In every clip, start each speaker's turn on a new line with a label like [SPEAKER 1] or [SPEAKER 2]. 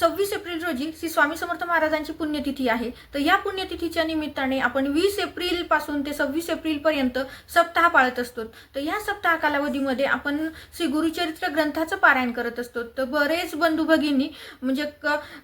[SPEAKER 1] सव्वीस एप्रिल रोजी श्री स्वामी समर्थ महाराजांची पुण्यतिथी आहे. तर या पुण्यतिथीच्या निमित्ताने आपण वीस एप्रिलपासून ते सव्वीस एप्रिल पर्यंत सप्ताह पाळत असतो. तर या सप्ताह कालावधीमध्ये आपण श्री गुरुचरित्र ग्रंथाचं पारायण करत असतो. तर बरेच बंधू भगिनी म्हणजे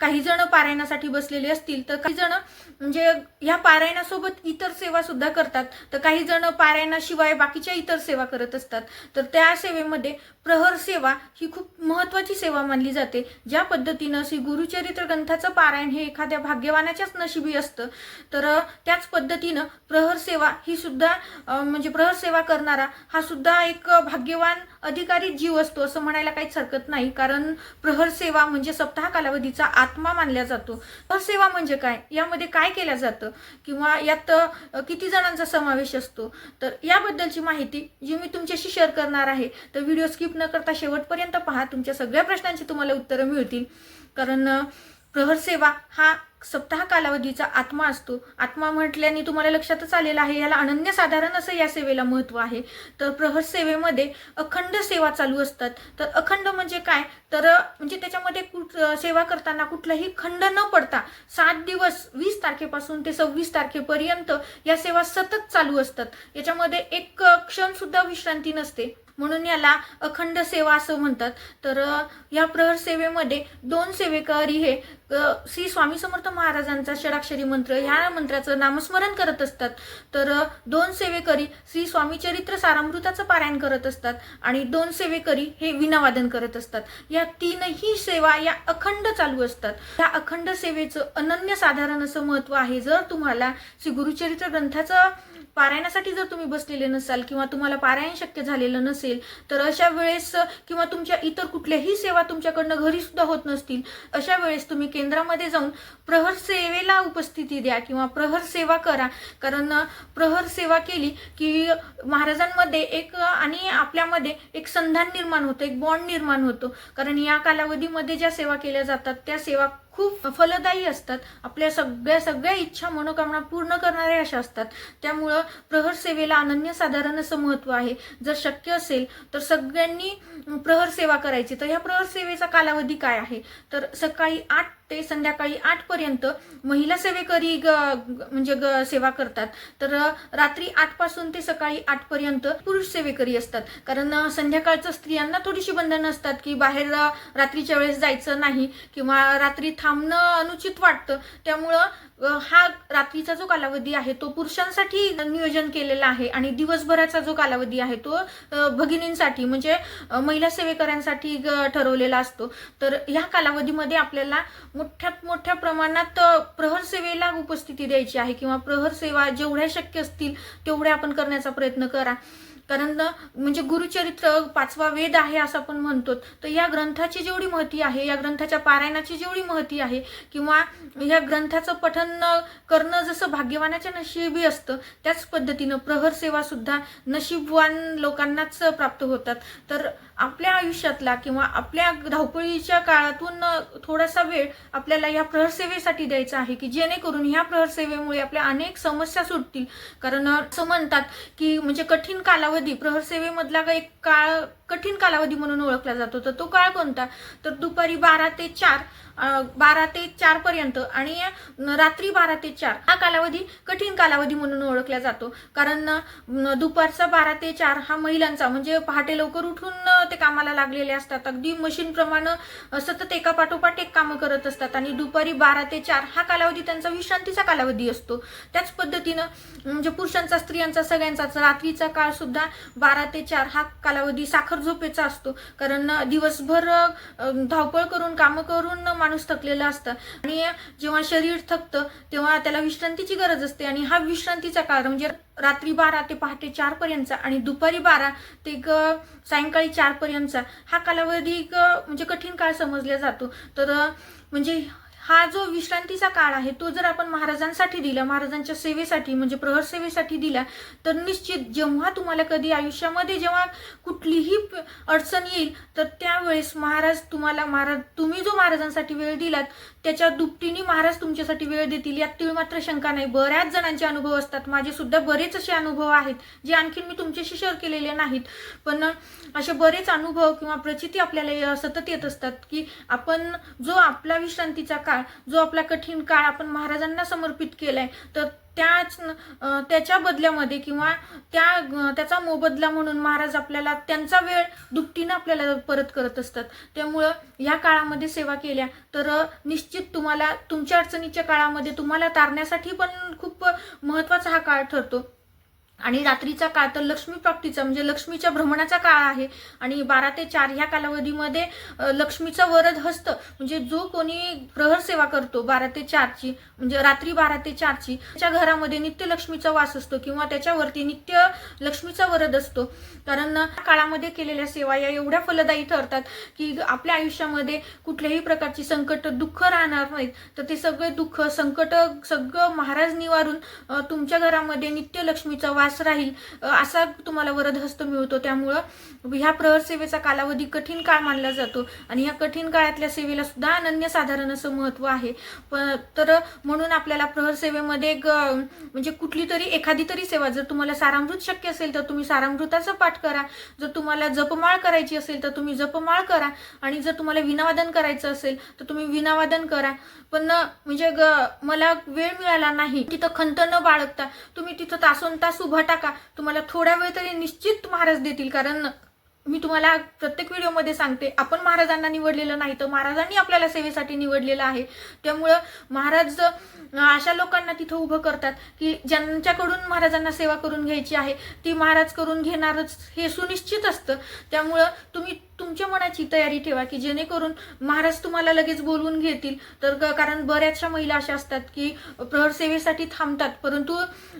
[SPEAKER 1] काही जण पारायणासाठी बसलेले असतील तर काही जण म्हणजे ह्या पारायणासोबत इतर सेवा सुद्धा करतात. तर काही जण पारायणाशिवाय बाकीच्या इतर सेवा करत असतात. तर त्या सेवेमध्ये प्रहर सेवा ही खूप महत्वाची सेवा मानली जाते. ज्या पद्धतीनं श्री गुरुचरित्र ग्रंथाचं पारायण हे एखाद्या भाग्यवानाच्याच नशिबी असतं. तर त्याच पद्धतीनं प्रहर सेवा ही सुद्धा म्हणजे प्रहर सेवा करणारा हा सुद्धा एक भाग्यवान अधिकारी जीव असतो असं म्हणायला काहीच हरकत नाही. कारण प्रहर सेवा म्हणजे सप्ताह कालावधीचा आत्मा मानला जातो. प्रहर सेवा म्हणजे काय? यामध्ये काय केलं जातं? किंवा यात किती जणांचा समावेश असतो? तर याबद्दलची माहिती जी मी तुमच्याशी शेअर करणार आहे तर व्हिडिओ स्किप न करता शेवटपर्यंत पहा. तुमच्या सगळ्या प्रश्नांची तुम्हाला उत्तरं मिळतील. कारण प्रहरसेवा प्रहर सेवा हा सप्ताह कालावधीचा आत्मा असतो. आत्मा म्हटल्याने तुम्हाला लक्षातच आलेला आहे याला अनन्यसाधारण असं या सेवेला महत्त्व आहे. तर प्रहर सेवेमध्ये अखंड सेवा चालू असतात. तर अखंड म्हणजे काय? तर म्हणजे त्याच्यामध्ये कुठ सेवा करताना कुठलाही खंड न पडता सात दिवस वीस तारखेपासून ते सव्वीस तारखेपर्यंत या सेवा सतत चालू असतात. याच्यामध्ये एक क्षणसुद्धा विश्रांती नसते. म्हणून याला अखंड सेवा असं म्हणतात. तर या प्रहर सेवेमध्ये दोन सेवेकरी हे श्री स्वामी समर्थ महाराजांचा षडाक्षरी मंत्र ह्या मंत्राचं नामस्मरण करत असतात. तर दोन सेवेकरी श्री स्वामी चरित्र सारामृताचं पारायण करत असतात आणि दोन सेवेकरी हे विनावादन करत असतात. या तीनही सेवा या अखंड चालू असतात. या अखंड सेवेचं अनन्य साधारण असं महत्त्व आहे. जर तुम्हाला श्री गुरुचरित्र ग्रंथाचं पारायणासाठी जर तुम्ही बसलेले नसाल किंवा तुम्हाला पारायण शक्य झालेलं नसेल तर अशा वेळेस किंवा तुमच्या इतर कुठल्याही सेवा तुमच्याकडनं घरी सुद्धा होत नसतील अशा वेळेस तुम्ही केंद्रामध्ये जाऊन प्रहर सेवेला उपस्थिती द्या किंवा प्रहर सेवा करा. कारण प्रहर सेवा केली की महाराजांमध्ये एक आणि आपल्यामध्ये एक संधान निर्माण होतं एक बॉन्ड निर्माण होतो. कारण या कालावधीमध्ये ज्या सेवा केल्या जातात त्या सेवा खूप फलदायी असतात. आपल्या सगळ्या सगळ्या इच्छा मनोकामना पूर्ण करणाऱ्या अशा असतात. त्यामुळं प्रहर सेवेला अनन्यसाधारण असं महत्त्व आहे. जर शक्य असेल तर सगळ्यांनी प्रहर सेवा करायची. तर ह्या प्रहर सेवेचा कालावधी काय आहे? तर सकाळी आठ ते संध्याकाळी आठ पर्यंत महिला सेवेकरी ग म्हणजे ग सेवा करतात. तर रात्री आठपासून ते सकाळी आठ पर्यंत पुरुष सेवेकरी असतात. कारण संध्याकाळचं स्त्रियांना थोडीशी बंधनं असतात की बाहेर रात्रीच्या वेळेस जायचं नाही किंवा रात्री थांबणं अनुचित वाटतं. त्यामुळं हा रात्रीचा जो कालावधी आहे तो पुरुषांसाठी नियोजन केलेला आहे आणि दिवसभराचा जो कालावधी आहे तो भगिनींसाठी म्हणजे महिला सेवेकऱ्यांसाठी ग- ठरवलेला असतो. तर ह्या कालावधीमध्ये आपल्याला मोठ्यात मोठ्या प्रमाणात प्रहर सेवेला उपस्थिती द्यायची आहे किंवा प्रहर सेवा जेवढ्या शक्य असतील तेवढ्या आपण करण्याचा प्रयत्न करा. कारण म्हणजे गुरुचरित्र पाचवा वेद आहे असं आपण म्हणतो. तर या ग्रंथाची जेवढी महती आहे या ग्रंथाच्या पारायणाची जेवढी महती आहे किंवा या ग्रंथाचं पठन करणं जसं भाग्यवानाच्या नशिबी असतं त्याच पद्धतीनं प्रहर सेवा सुद्धा नशीबवान लोकांनाच प्राप्त होतात. तर आपल्या आयुष्यातला किंवा आपल्या धावपळीच्या काळातून थोडासा वेळ आपल्याला या प्रहरसेवेसाठी द्यायचा आहे की जेणेकरून ह्या प्रहरसेवेमुळे आपल्या अनेक समस्या सुटतील. कारण असं म्हणतात की म्हणजे कठीण कालावधी प्रहरसेवेमधला एक काळ कठीण कालावधी म्हणून ओळखला जातो. तर तो काळ कोणता? तर दुपारी बारा ते चार बारा ते चार पर्यंत आणि रात्री बारा ते चार. हा कालावधी कठीण कालावधी म्हणून ओळखला जातो. कारण दुपारचा बारा ते चार हा महिलांचा म्हणजे पहाटे लवकर उठून ते कामाला लागलेले असतात. अगदी मशीनप्रमाणे सतत एका पाठोपाठ एक कामं करत असतात. आणि दुपारी बारा ते चार हा कालावधी त्यांचा विश्रांतीचा कालावधी असतो. त्याच पद्धतीनं म्हणजे पुरुषांचा स्त्रियांचा सगळ्यांचाच रात्रीचा काळ सुद्धा बारा ते चार हा कालावधी साखर झोपेचा असतो. कारण दिवसभर धावपळ करून कामं करून माणूस थकलेला असतं. आणि जेव्हा शरीर थकतं तेव्हा त्याला विश्रांतीची गरज असते. आणि हा विश्रांतीचा काळ म्हणजे रात्री बारा ते पहाटे चार पर्यंतचा आणि दुपारी बारा ते ग सायंकाळी चार पर्यंतचा हा कालावधी म्हणजे कठीण काळ समजला जातो. तर म्हणजे हा जो विश्रांतीचा काळ आहे तो जर आपण महाराजांसाठी दिला महाराजांच्या सेवेसाठी म्हणजे प्रहर सेवेसाठी दिला तर निश्चित जेव्हा तुम्हाला कधी आयुष्यामध्ये जेव्हा कुठलीही अडचण येईल तर त्यावेळेस महाराज तुम्हाला महाराज तुम्ही जो महाराजांसाठी वेळ दिलात त्याच्या दुपटीने महाराज तुमच्यासाठी वेळ देतील. यात तिळ मात्र शंका नाही. बऱ्याच जणांचे अनुभव असतात. माझे सुद्धा बरेच असे अनुभव आहेत जे आणखीन मी तुमच्याशी शेअर केलेले नाहीत. पण असे बरेच अनुभव किंवा प्रचिती आपल्याला सतत येत असतात की आपण जो आपला विश्रांतीचा काळ जो आपला कठीण काळ आपण महाराजांना समर्पित केलाय तर त्याच त्याच्या बदल्यामध्ये किंवा त्या त्याचा मोबदला म्हणून महाराज आपल्याला त्यांचा वेळ दुपटीनं आपल्याला परत करत असतात. त्यामुळं या काळामध्ये सेवा केल्या तर निश्चित तुम्हाला तुमच्या अडचणीच्या काळामध्ये तुम्हाला तारण्यासाठी पण खूप महत्त्वाचा हा काळ ठरतो. आणि रात्रीचा काळ तर लक्ष्मी प्राप्तीचा म्हणजे लक्ष्मीच्या भ्रमणाचा काळ आहे. आणि बारा ते चार ह्या कालावधीमध्ये लक्ष्मीचा वरद हस्त म्हणजे जो कोणी प्रहर सेवा करतो बारा ते चारची म्हणजे रात्री बारा ते चारची त्याच्या घरामध्ये नित्य लक्ष्मीचा वास असतो किंवा त्याच्यावरती नित्य लक्ष्मीचा वरद असतो. कारण काळामध्ये केलेल्या सेवा या एवढ्या फलदायी ठरतात की आपल्या आयुष्यामध्ये कुठल्याही प्रकारची संकट दुःख राहणार नाहीत. तर ते सगळे दुःख संकट सगळं महाराज निवारून तुमच्या घरामध्ये नित्य लक्ष्मीचा वास राहील असा तुम्हाला वरदहस्त मिळतो. त्यामुळं ह्या प्रहर सेवेचा कालावधी कठीण काळ मानला जातो आणि या कठीण काळातल्या सेवेला सुद्धा अनन्यसाधारण असं महत्त्व आहे. तर म्हणून आपल्याला प्रहर सेवेमध्ये म्हणजे कुठली तरी एखादी तरी सेवा जर तुम्हाला सारामृत शक्य असेल तर तुम्ही सारामृताचा पाठ करा. जर तुम्हाला जपमाळ करायची असेल तर तुम्ही जपमाळ करा. आणि जर तुम्हाला विनावादन करायचं असेल तर तुम्ही विनावादन करा. पण म्हणजे मला वेळ मिळाला नाही तिथं खंत न बाळगता तुम्ही तिथं तासोन तास उभा टाका. तुम्हाला थोड्या वेळ तरी निश्चित महाराज देतील कारण मी तुम्हाला प्रत्येक व्हिडिओमध्ये सांगते आपण महाराजांना निवडलेलं नाही तर महाराजांनी आपल्याला सेवेसाठी निवडलेलं आहे. त्यामुळं महाराज अशा लोकांना तिथं उभं करतात की ज्यांच्याकडून महाराजांना सेवा करून घ्यायची आहे ती महाराज करून घेणारच हे सुनिश्चित असतं. त्यामुळं तुम्ही तुमच्या मनाची तयारी ठेवा की जेणेकरून महाराज तुम्हाला लगेच बोलवून घेतील. तर कारण बऱ्याचशा महिला अशा असतात की प्रहर सेवेसाठी थांबतात. परंतु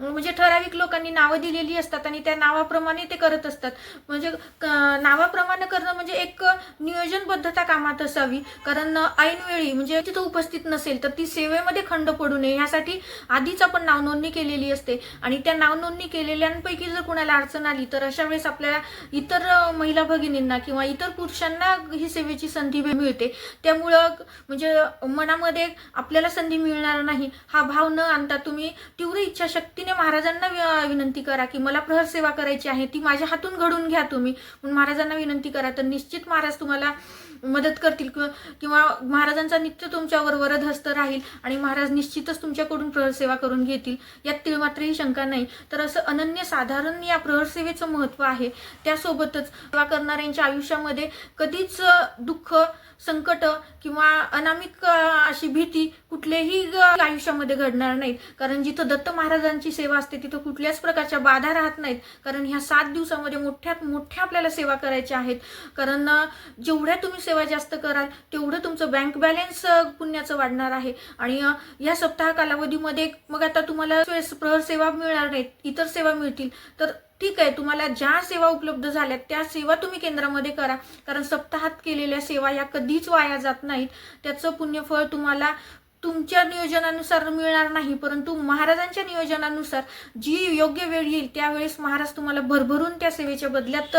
[SPEAKER 1] म्हणजे ठराविक लोकांनी नावं दिलेली असतात आणि त्या नावाप्रमाणे ते करत असतात. म्हणजे क- नावाप्रमाणे करणं म्हणजे एक नियोजनबद्धता कामात असावी. कारण ऐनवेळी म्हणजे तिथं उपस्थित नसेल तर ती सेवेमध्ये खंड पडू नये. यासाठी आधीच आपण नावनोंदणी केलेली असते. आणि त्या नावनोंदणी केलेल्यांपैकी जर कुणाला अडचण आली तर अशा वेळेस आपल्याला इतर महिला भगिनींना किंवा इतर पुरुषांना ही सेवेची संधी मिळते. त्यामुळं म्हणजे मनामध्ये आपल्याला संधी मिळणार नाही हा भाव न आणता तुम्ही तीव्र इच्छाशक्तीने महाराजांना वि- विनंती करा की मला प्रहर सेवा करायची आहे ती माझ्या हातून घडून घ्या तुम्ही. म्हणून महाराजांना विनंती करा तर निश्चित महाराज तुम्हाला मदत करतील किंवा किंवा महाराजांचा नित्य तुमच्यावर वरद हस्त राहील आणि महाराज निश्चितच तुमच्याकडून प्रहरसेवा करून घेतील. यात तिळ मात्रही शंका नाही. तर असं अनन्य साधारण या प्रहरसेवेचं महत्त्व महत्त्व आहे. त्यासोबतच सेवा करणाऱ्यांच्या आयुष्यामध्ये कधीच दुःख संकट किंवा अनामिक अशी भीती कुठल्याही आयुष्यामध्ये घडणार नाहीत. कारण जिथं दत्त महाराजांची सेवा असते तिथं कुठल्याच प्रकारच्या बाधा राहत नाहीत. कारण ह्या सात दिवसामध्ये मोठ्यात मोठ्या आपल्याला सेवा करायच्या आहेत. कारण जेवढ्या तुम्ही सेवा जास्त कराल तेवढं तुमचं बँक बॅलन्स पुण्याचं वाढणार आहे. आणि या सप्ताह कालावधीमध्ये मग आता तुम्हाला प्रहर सेवा मिळणार नाहीत इतर सेवा मिळतील. तर ठीक आहे तुम्हाला ज्या सेवा उपलब्ध झाल्या त्या सेवा तुम्ही केंद्रामध्ये करा. कारण सप्ताहात केलेल्या सेवा या कधीच वाया जात नाहीत. त्याचं पुण्यफळ तुम्हाला तुमच्या नियोजनानुसार मिळणार नाही परंतु महाराजांच्या नियोजनानुसार जी योग्य वेळ येईल त्यावेळेस महाराज तुम्हाला भरभरून त्या सेवेच्या बदल्यात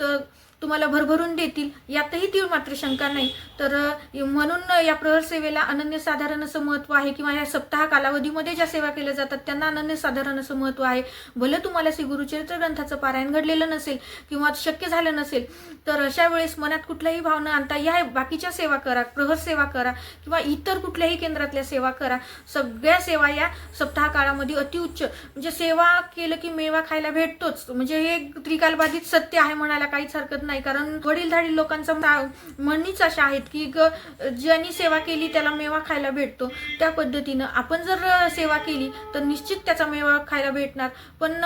[SPEAKER 1] तर तुम्हाला भरभरून देतील. यातही तीळ मात्र शंका नाही. तर म्हणून या प्रहर सेवेला अनन्यसाधारण असं महत्त्व आहे किंवा या सप्ताह कालावधीमध्ये ज्या सेवा केल्या जातात त्यांना अनन्यसाधारण असं महत्त्व आहे. भले तुम्हाला श्री गुरुचरित्र ग्रंथाचं पारायण घडलेलं नसेल किंवा शक्य झालं नसेल तर अशा वेळेस मनात कुठल्याही भावना आणता या बाकीच्या सेवा करा प्रहर सेवा करा किंवा इतर कुठल्याही केंद्रातल्या सेवा करा. सगळ्या सेवा या सप्ताह काळामध्ये अतिउच्च. म्हणजे सेवा केलं की मेवा खायला भेटतोच. म्हणजे हे त्रिकालबाधित सत्य आहे म्हणायला काहीच हरकत नाही. नाही कारण वडीलधारी लोकांचा मा- म्हणणीच अशा आहेत की ग- ज्यांनी सेवा केली त्याला मेवा खायला भेटतो. त्या पद्धतीनं आपण जर सेवा केली तर निश्चित त्याचा मेवा खायला भेटणार. पण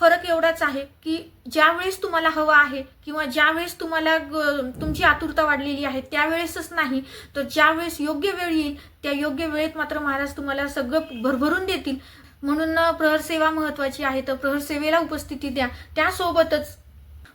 [SPEAKER 1] फरक एवढाच आहे की ज्यावेळेस तुम्हाला हवा आहे किंवा ज्यावेळेस तुम्हाला ग- तुमची आतुरता वाढलेली आहे त्यावेळेसच नाही तर ज्यावेळेस योग्य वेळ येईल त्या योग्य वेळेत मात्र महाराज तुम्हाला सगळं भरभरून देतील. म्हणून प्रहर सेवा महत्वाची आहे तर प्रहर सेवेला उपस्थिती द्या. त्यासोबतच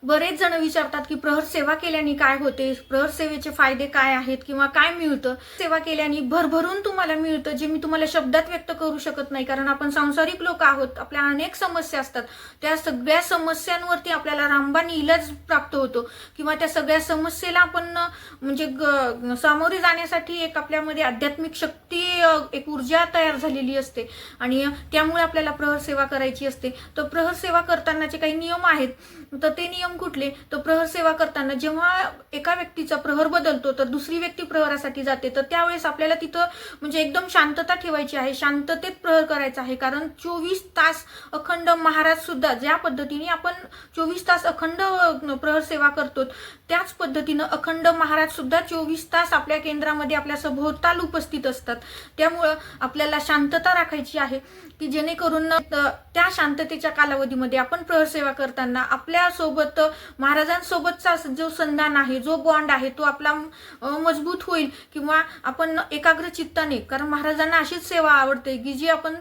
[SPEAKER 1] बरेच जण विचारतात की प्रहर सेवा केल्याने काय होते? प्रहर सेवेचे फायदे काय आहेत किंवा काय मिळतं? सेवा केल्याने भरभरून तुम्हाला मिळतं जे मी तुम्हाला शब्दात व्यक्त करू शकत नाही. कारण आपण सांसारिक लोक आहोत आपल्या अनेक समस्या असतात. त्या सगळ्या समस्यांवरती आपल्याला रामबाण इलाज प्राप्त होतो. किंवा त्या सगळ्या समस्येला आपण म्हणजे ग- सामोरे जाण्यासाठी एक आपल्यामध्ये आध्यात्मिक शक्ती एक ऊर्जा तयार झालेली असते. आणि त्यामुळे आपल्याला प्रहर सेवा करायची असते. तर प्रहर सेवा करतानाचे काही नियम आहेत. तर ते नियम कुठले तर प्रहर सेवा करताना जेव्हा एका व्यक्तीचा प्रहर बदलतो तर दुसरी व्यक्ती प्रहरासाठी जाते. तर त्यावेळेस आपल्याला तिथं म्हणजे एकदम शांतता ठेवायची आहे. शांततेत प्रहर करायचा आहे. कारण चोवीस तास अखंड महाराज सुद्धा ज्या पद्धतीने आपण चोवीस तास अखंड प्रहर सेवा करतो त्याच पद्धतीनं अखंड महाराज सुद्धा चोवीस तास आपल्या केंद्रामध्ये आपल्या सभोवताल उपस्थित असतात. त्यामुळं आपल्याला शांतता राखायची आहे की जेणेकरून त्या शांततेच्या कालावधीमध्ये आपण प्रहर सेवा करताना आपल्यासोबत तर महाराजांसोबतचा जो संधान आहे जो बॉन्ड आहे तो आपला मजबूत होईल किंवा आपण एकाग्र चित्ताने कारण महाराजांना अशीच सेवा आवडते की जी आपण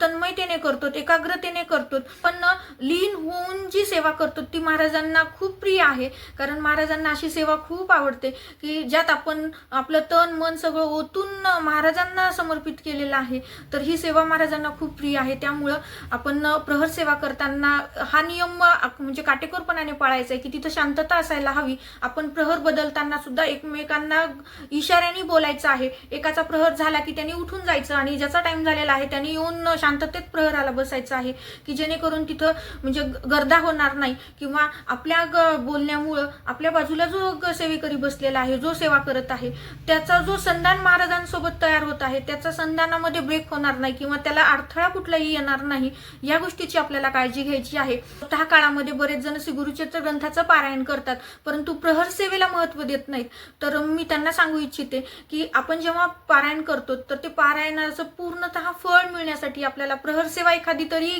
[SPEAKER 1] तन्मयतेने करतो एकाग्रतेने करतो पण लीन होऊन जी सेवा करतो ती महाराजांना खूप प्रिय आहे कारण महाराजांना अशी सेवा खूप आवडते की ज्यात आपण आपलं तन मन सगळं ओतून महाराजांना समर्पित केलेलं आहे. तर ही सेवा महाराजांना खूप प्रिय आहे. त्यामुळं आपण प्रहर सेवा करताना हा नियम म्हणजे काटेकोरपणाने पाळायचं आहे की तिथं शांतता असायला हवी. आपण प्रहर बदलताना सुद्धा एकमेकांना इशाऱ्याने बोलायचं आहे. एकाचा प्रहर झाला की त्यांनी उठून जायचं आणि ज्याचा टाइम झालेला आहे त्यांनी येऊन शांततेत प्रहराला बसायचं आहे की जेणेकरून तिथं म्हणजे गर्दा होणार नाही. किंवा आपल्या ग- बोलण्यामुळं आपल्या बाजूला जो सेवेकरी बसलेला आहे जो सेवा करत आहे त्याचा जो संधान महाराजांसोबत तयार होत आहे त्याचा संधानामध्ये ब्रेक होणार नाही किंवा त्याला अडथळा कुठलाही येणार नाही या गोष्टीची आपल्याला काळजी घ्यायची आहे. त्या काळामध्ये बरेच जण श्री गुरुचरित्र ग्रंथाचं पारायण करतात. परंतु प्रहर सेवेला महत्त्व देत नाहीत. तर मी त्यांना सांगू इच्छिते की आपण जेव्हा पारायण करतो तर ते पारायणाचं पूर्णतः फळ मिळण्यासाठी आपल्याला प्रहर सेवा एखादी तरी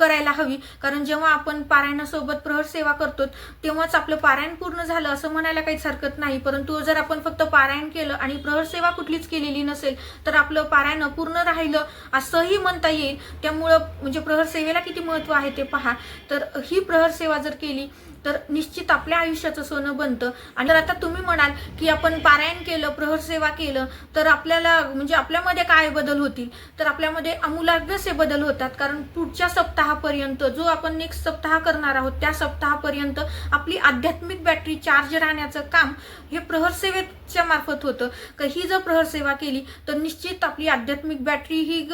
[SPEAKER 1] करायला हवी. कारण जेव्हा आपण पारायणासोबत प्रहर सेवा करतो तेव्हाच आपलं पारायण पूर्ण झालं असं म्हणायला काहीच हरकत नाही. परंतु जर आपण फक्त पारायण केलं आणि प्रहर सेवा कुठलीच केलेली नसेल तर आपलं पारायण अपूर्ण राहिलं असंही म्हणता येईल. त्यामुळं म्हणजे प्रहर सेवेला किती महत्त्व आहे ते पहा. तर ही प्रहर सेवा जर केली तर निश्चित आपल्या आयुष्याचं सोनं बनतं. आणि जर आता तुम्ही म्हणाल की आपण पारायण केलं प्रहर सेवा केलं तर आपल्याला म्हणजे आपल्यामध्ये काय बदल होतील? तर आपल्यामध्ये आमूलाग्रसे बदल होतात. कारण पुढच्या सप्ताहापर्यंत जो आपण नेक्स्ट सप्ताह करणार आहोत त्या सप्ताहापर्यंत आपली आध्यात्मिक बॅटरी चार्ज राहण्याचं काम हे प्रहर सेवेच्या मार्फत होतं. का ही जर प्रहर सेवा केली तर निश्चित आपली आध्यात्मिक बॅटरी ही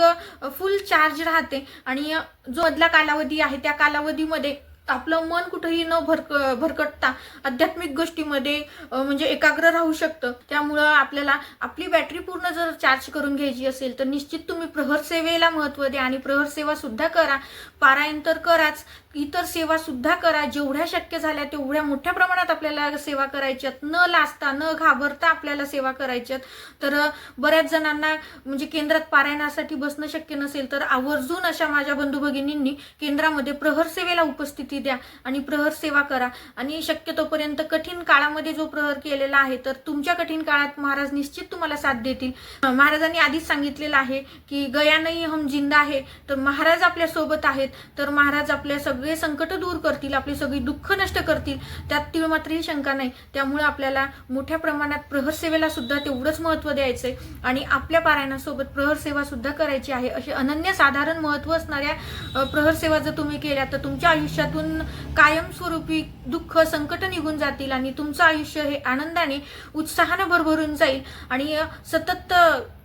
[SPEAKER 1] फुल चार्ज राहते. आणि जो मधला कालावधी आहे त्या कालावधीमध्ये आपलं मन कुठेही न भरक भरकटता आध्यात्मिक गोष्टीमध्ये म्हणजे एकाग्र राहू शकतं. त्यामुळं आपल्याला आपली बॅटरी पूर्ण जर चार्ज करून घ्यायची असेल तर निश्चित तुम्ही प्रहर सेवेला महत्त्व द्या आणि प्रहर सेवा सुद्धा करा. पारायण तर कराच इतर सेवा सुद्धा करा. जेवढ्या शक्य झाल्या तेवढ्या मोठ्या प्रमाणात आपल्याला सेवा करायच्यात न लाजता न घाबरता आपल्याला सेवा करायच्यात तर बऱ्याच जणांना म्हणजे केंद्रात पारायणासाठी बसणं शक्य नसेल तर आवर्जून अशा माझ्या बंधू भगिनींनी केंद्रामध्ये प्रहर सेवेला उपस्थिती द्या आणि प्रहर सेवा करा. आणि शक्यतोपर्यंत कठीण काळामध्ये जो प्रहर केलेला आहे तर तुमच्या कठीण काळात महाराज निश्चित तुम्हाला साथ देतील. महाराजांनी आधीच सांगितलेलं आहे की गया नाही हम जिंदा आहे तर महाराज आपल्यासोबत आहेत. तर महाराज आपल्या सगळ्या सगळे संकट दूर करतील आपली सगळी दुःख नष्ट करतील. त्यात तीळ मात्रही शंका नाही. त्यामुळे आपल्याला मोठ्या प्रमाणात प्रहर सेवेला सुद्धा तेवढंच महत्त्व द्यायचंय. आणि आपल्या पारायणासोबत प्रहर सेवा सुद्धा करायची आहे. अशी अनन्यसाधारण महत्त्व असणाऱ्या प्रहर सेवा जर तुम्ही केल्या तर तुमच्या आयुष्यातून कायमस्वरूपी दुःख संकट निघून जातील आणि तुमचं आयुष्य हे आनंदाने उत्साहानं भरभरून जाईल. आणि सतत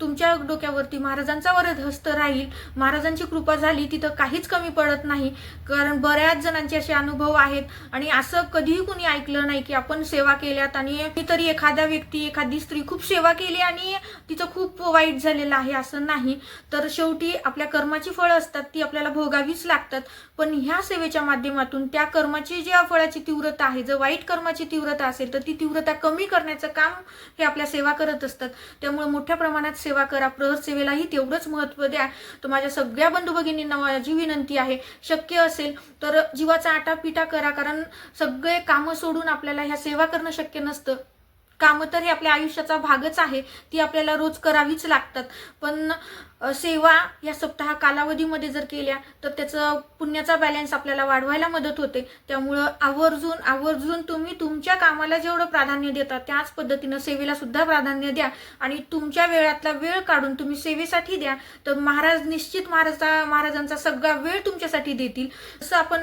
[SPEAKER 1] तुमच्या डोक्यावरती महाराजांचा वरद हस्त राहील. महाराजांची कृपा झाली तिथं काहीच कमी पडत नाही. कारण बऱ्याच जणांचे असे अनुभव आहेत. आणि असं कधीही कुणी ऐकलं नाही की आपण सेवा केल्यात आणि तरी एखादा व्यक्ती एखादी स्त्री खूप सेवा केली आणि तिचं खूप वाईट झालेलं आहे असं नाही. तर शेवटी आपल्या कर्माची फळं असतात ती आपल्याला भोगावीच लागतात. पण ह्या सेवेच्या माध्यमातून त्या कर्माची ज्या फळाची तीव्रता आहे जर वाईट कर्माची तीव्रता असेल तर ती तीव्रता कमी करण्याचं काम हे आपल्या सेवा करत असतात. त्यामुळे मोठ्या प्रमाणात सेवा करा प्रहर सेवेलाही तेवढंच महत्त्व द्या. तर माझ्या सगळ्या बंधू भगिनींना माझी विनंती आहे शक्य असेल तर जीवाचा आटापिटा करा कारण सगळे कामं सोडून आपल्याला ह्या सेवा करणं शक्य नसतं. कामं तर हे आपल्या आयुष्याचा भागच आहे ती आपल्याला रोज करावीच लागतात. पण सेवा या सप्ताह कालावधीमध्ये जर केल्या तर त्याचं पुण्याचा बॅलन्स आपल्याला वाढवायला मदत होते. त्यामुळं आवर्जून आवर्जून तुम्ही तुमच्या कामाला जेवढं प्राधान्य देता त्याच पद्धतीनं सेवेला सुद्धा प्राधान्य द्या. आणि तुमच्या वेळातला वेळ काढून तुम्ही सेवेसाठी द्या तर महाराज निश्चित महाराजा महाराजांचा सगळा वेळ तुमच्यासाठी देतील. जसं आपण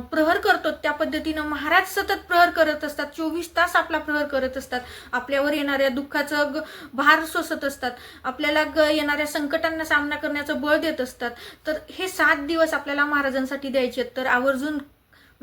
[SPEAKER 1] प्रहर करतो त्या पद्धतीनं महाराज सतत प्रहर करत असतात. चोवीस तास आपला प्रहर करत असतात. आपल्यावर येणाऱ्या दुःखाचं ग- भार सोसत असतात. आपल्याला ग- येणाऱ्या संकटांना सामना करण्याचं बळ देत असतात. तर हे सात दिवस आपल्याला महाराजांसाठी द्यायचे आहेत. तर आवर्जून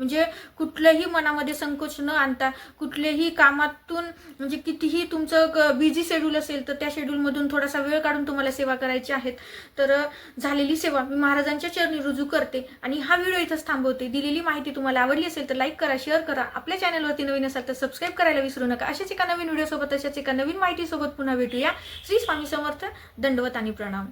[SPEAKER 1] म्हणजे कुठलंही मनामध्ये संकोच न आणता कुठल्याही कामातून म्हणजे कितीही तुमचं बिझी शेड्यूल असेल तर त्या शेड्यूलमधून थोडासा वेळ काढून तुम्हाला सेवा करायची आहेत. तर झालेली सेवा मी महाराजांच्या चरणी रुजू करते आणि हा व्हिडिओ इथंच थांबवते. दिलेली माहिती तुम्हाला आवडली असेल तर लाईक करा शेअर करा. आपल्या चॅनलवरती नवीन असाल तर सबस्क्राईब करायला विसरू नका. अशाच एका नवीन व्हिडिओसोबत अशाच एका नवीन माहितीसोबत पुन्हा भेटूया. श्री स्वामी समर्थ दंडवत आणि प्रणाम.